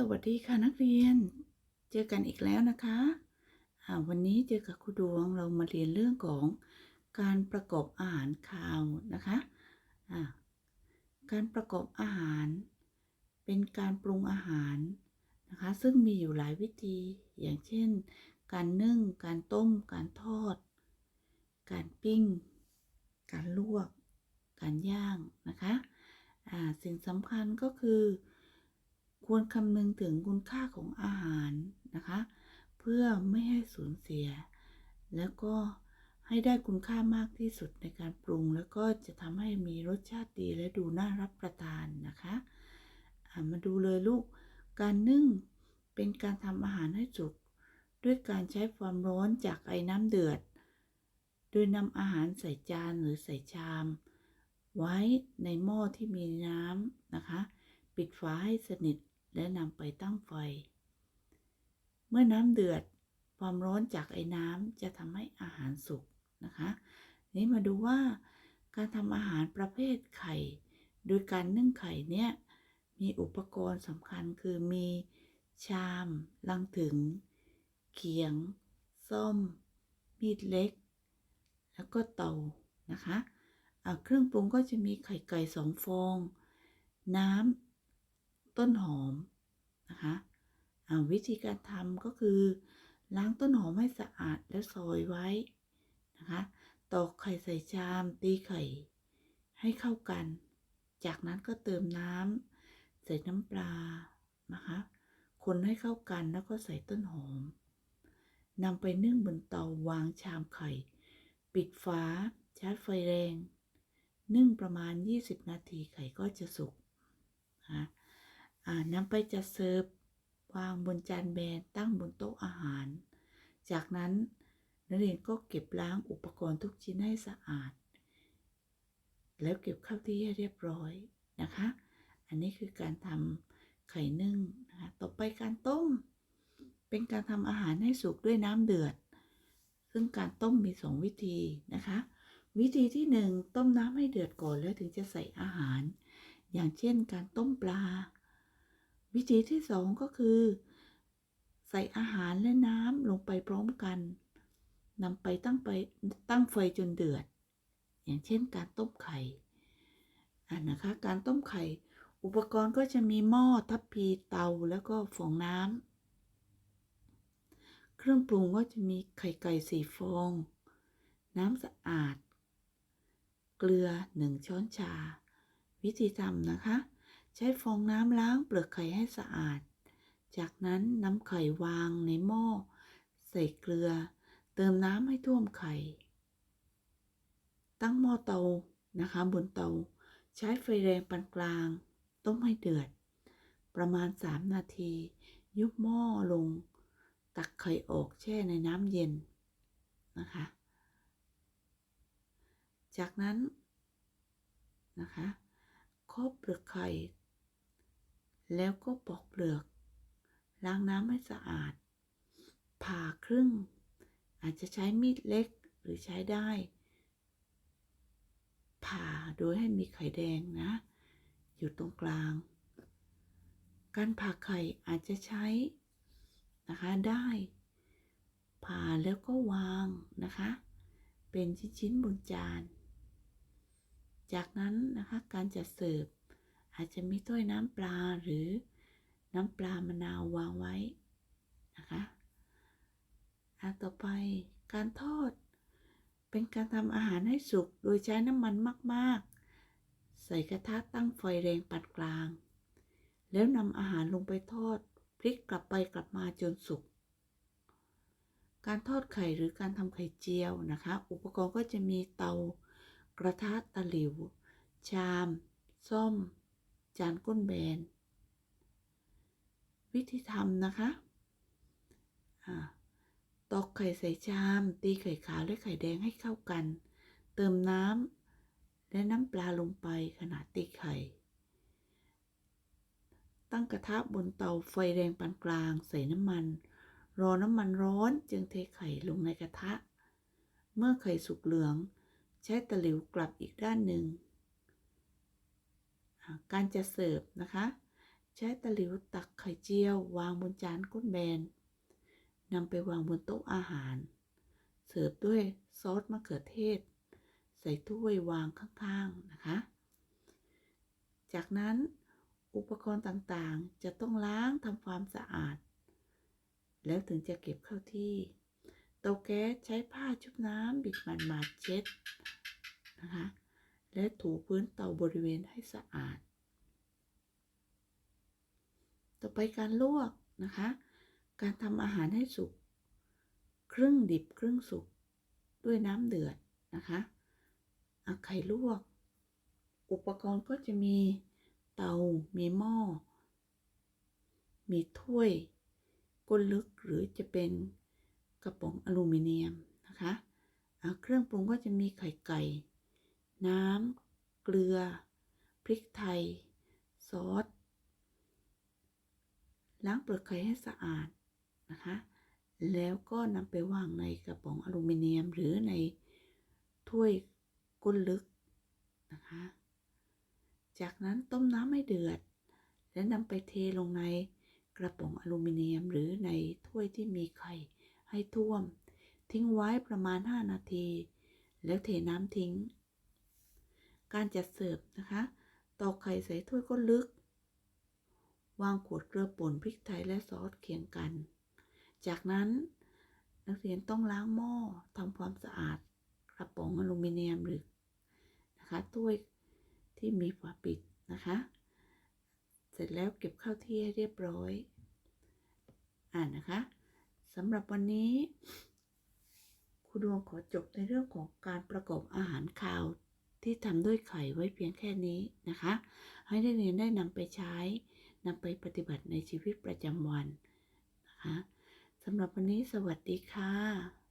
สวัสดีค่ะนักเรียน เจอกันอีกแล้วนะคะอ่าวันนี้เจอกับครูดวงเรามาเรียนเรื่องของการประกอบอาหารคาวนะคะอ่าการประกอบอาหาร เป็นการปรุงอาหารนะคะ ซึ่งมีอยู่หลายวิธี อย่างเช่น การนึ่ง การต้ม การทอด การปิ้ง การลวก การย่างนะคะอ่าสิ่งสำคัญก็คือ ควรคำนึงถึงคุณค่าของอาหารนะคะ เพื่อไม่ให้สูญเสีย แล้วก็ให้ได้คุณค่ามากที่สุดในการปรุง แล้วก็จะทำให้มีรสชาติดีและดูน่ารับประทานนะคะามาดูเลยลูก การนึ่งเป็นการทำอาหารให้สุกด้วยการใช้ความร้อนจากไอ้น้ำเดือด โดยนำอาหารใส่จานหรือใส่ชาม ไว้ในหม้อที่มีน้ำนะคะ ปิดฝาให้สนิท และนำไปตั้งไฟ เมื่อน้ำเดือดความร้อนจากไอ้น้ำจะทำให้อาหารสุกนะคะ นี้มาดูว่าการทำอาหารประเภทไข่ โดยการนึ่งไข่เนี่ยมีอุปกรณ์สำคัญคือมีชาม ลังถึง เขียง ส้ม มีดเล็ก แล้วก็เตานะคะ เครื่องปรุงก็จะมีไข่ไก่สองฟอง น้ำ ต้นหอมนะคะวิธีการทำก็คือ ล้างต้นหอมให้สะอาดแล้วซอยไว้นะคะตอกไข่ใส่ชามตีไข่ ให้เข้ากัน จากนั้นก็เติมน้ำใส่น้ำปลานะคะคนให้เข้ากันแล้วก็ใส่ต้นหอมนำไปนึ่งบนเตาวางชามไข่ ปิดฝาใช้ไฟแรง นึ่งประมาณ 20 นาทีไข่ก็จะสุกนะอ่า นำไปจัดเสิร์ฟวางบนจานแบนตั้งบนโต๊ะอาหาร จากนั้นนักเรียนก็เก็บล้างอุปกรณ์ทุกชิ้นให้สะอาด แล้วเก็บเข้าที่ให้เรียบร้อยนะคะ อันนี้คือการทำไข่นึ่งนะคะต่อไปการต้ม เป็นการทำอาหารให้สุกด้วยน้ำเดือด ซึ่งการต้มมีสองวิธีนะคะ วิธีที่หนึ่งต้มน้ำให้เดือดก่อนแล้วถึงจะใส่อาหาร อย่างเช่นการต้มปลา วิธีที่สองก็คือ ใส่อาหารและน้ำลงไปพร้อมกันนำไปตั้งไปตั้งไฟจนเดือด อย่างเช่นการต้มไข่อ่านะคะ การต้มไข่ อุปกรณ์ก็จะมีหม้อทัพพีเตาแล้วก็ฟองน้ำเครื่องปรุงก็จะมีไข่ไก่สี่ฟอง น้ำสะอาด เกลือ1ช้อนชา วิธีทำนะคะ ใช้ฟองน้ำล้างเปลือกไข่ให้สะอาด จากนั้นนำไข่วางในหม้อ ใส่เกลือ เติมน้ำให้ท่วมไข่ ตั้งหม้อเตานะคะบนเตา ใช้ไฟแรงปานกลาง ต้มให้เดือด ประมาณ 3 นาที ยุบหม้อลง ตักไข่ออกแช่ในน้ำเย็นนะคะ จากนั้นนะคะครอบเปลือกไข่ แล้วก็ปอกเปลือก ล้างน้ำให้สะอาด ผ่าครึ่ง อาจจะใช้มีดเล็กหรือใช้ได้ ผ่าโดยให้มีไข่แดงนะ อยู่ตรงกลาง การผ่าไข่อาจจะใช้นะคะได้ผ่าแล้วก็วางนะคะ เป็นชิ้นๆบนจาน จากนั้นนะคะการจัดเสิร์ฟ อาจจะมีถ้วยน้ำปลาหรือน้ำปลามะนาววางไว้นะคะอันต่อไปการทอด เป็นการทำอาหารให้สุกโดยใช้น้ำมันมากๆ ใส่กระทะตั้งไฟแรงปานกลาง แล้วนำอาหารลงไปทอดพลิกกลับไปกลับมาจนสุก การทอดไข่หรือการทำไข่เจียวนะคะ อุปกรณ์ก็จะมีเตากระทะตะหลิว ชาม ส้ม จานก้นแบน วิธีทำนะคะอ่าตอกไข่ใส่ชาม ตีไข่ขาวและไข่แดงให้เข้ากัน เติมน้ำและน้ำปลาลงไปขณะตีไข่ ตั้งกระทะบนเตาไฟแรงปานกลางใส่น้ำมัน รอน้ำมันร้อนจึงเทไข่ลงในกระทะ เมื่อไข่สุกเหลือง ใช้ตะหลิวกลับอีกด้านหนึ่ง การจะเสิร์ฟนะคะ ใช้ตะหลิวตักไข่เจียว วางบนจานก้นแบนนำไปวางบนโต๊ะอาหาร เสิร์ฟด้วยซอสมะเขือเทศ ใส่ถ้วยวางข้างๆนะคะ จากนั้นอุปกรณ์ต่างๆ จะต้องล้างทำความสะอาด แล้วถึงจะเก็บเข้าที่เตาแก๊สใช้ผ้าชุบน้ำบิดมันมาดๆเช็ดนะคะ และถูพื้นเตาบริเวณให้สะอาด ต่อไปการลวกนะคะ การทำอาหารให้สุก ครึ่งดิบครึ่งสุก ด้วยน้ำเดือดนะคะเอาไข่ลวก อุปกรณ์ก็จะมีเตา มีหม้อ มีถ้วยก้นลึกหรือจะเป็นกระป๋องอลูมิเนียมนะคะ เครื่องปรุงก็จะมีไข่ไก่ น้ำ เกลือ พริกไทย ซอส ล้างเปลือกไข่ให้สะอาดนะคะ แล้วก็นำไปวางในกระป๋องอลูมิเนียมหรือในถ้วยก้นลึกนะคะ จากนั้นต้มน้ำให้เดือด และนำไปเทลงในกระป๋องอลูมิเนียมหรือในถ้วยที่มีไข่ให้ท่วม ทิ้งไว้ประมาณ 5 นาที แล้วเทน้ำทิ้ง การจัดเสิร์ฟนะคะตอกไข่ใส่ถ้วยก้นลึก วางขวดเกลือป่นพริกไทยและซอสเคียงกัน จากนั้นนักเรียนต้องล้างหม้อทำความสะอาดกระป๋องอลูมิเนียมหรือนะคะถ้วยที่มีฝาปิดนะคะ เสร็จแล้วเก็บเข้าที่ให้เรียบร้อย อ่านนะคะสำหรับวันนี้ครูดวงขอจบในเรื่องของการประกอบอาหารคาว ที่ทำด้วยไข่ไว้เพียงแค่นี้นะคะ ให้นักเรียนได้นำไปใช้นำไปปฏิบัติในชีวิตประจำวันนะคะสำหรับวันนี้สวัสดีค่ะ